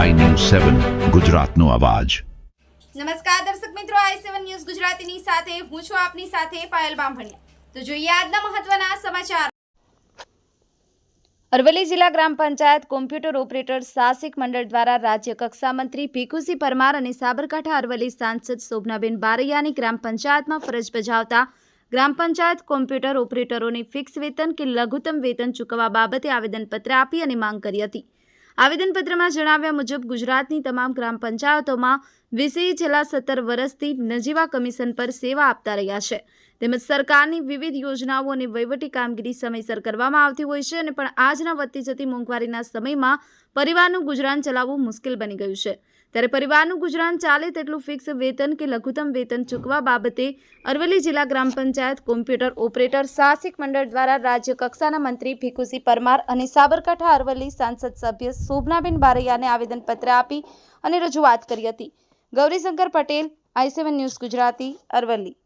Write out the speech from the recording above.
સેવન, ગુજરાતનો અવાજ. નમસ્કાર દર્શક મિત્રો, આઈ સેવન ન્યૂઝ ગુજરાતીની સાથે હું છું આપની સાથે પાયલ બામભણિયા. તો જોઈએ આજના મહત્વના સમાચાર. અરવલ્લી જિલ્લા ગ્રામ પંચાયત કોમ્પ્યુટર ઓપરેટર સાહસિક મંડળ દ્વારા રાજ્ય કક્ષા મંત્રી ભીખુસિંહ પરમાર અને સાબરકાંઠા અરવલ્લી સાંસદ શોભનાબેન બારૈયાની ગ્રામ પંચાયતમાં ફરજ બજાવતા ગ્રામ પંચાયત કોમ્પ્યુટર ઓપરેટરોને ફિક્સ વેતન કે લઘુત્તમ વેતન ચૂકવવા બાબતે આવેદનપત્ર આપી અને માંગ કરી હતી. આવેદનપત્રમાં જણાવ્યા મુજબ, ગુજરાતની તમામ ગ્રામ પંચાયતોમાં વીસીઈ છેલ્લા સત્તર વર્ષથી નજીવા કમિશન પર સેવા આપતા રહ્યા છે. તેમજ સરકારની વિવિધ યોજનાઓ અને વહીવટી કામગીરી સમયસર કરવામાં આવતી હોય છે અને પણ આજના વધતી જતી મોંઘવારીના સમયમાં પરિવારનું ગુજરાન ચલાવવું મુશ્કેલ બની ગયું છે. ત્યારે પરિવારનું ગુજરાન ચાલે તેટલું ફિક્સ વેતન કે લઘુત્તમ વેતન ચૂકવા બાબતે અરવલ્લી જિલ્લા ગ્રામ પંચાયત કોમ્પ્યુટર ઓપરેટર સાહસિક મંડળ દ્વારા રાજ્ય કક્ષાના મંત્રી ભીખુસિંહ પરમાર અને સાબરકાંઠા અરવલ્લી સાંસદ સભ્ય શોભનાબેન બારૈયાને આવેદનપત્ર આપી અને રજૂઆત કરી હતી. Gaurishankar Patel, I seven news Gujarati, Aravalli.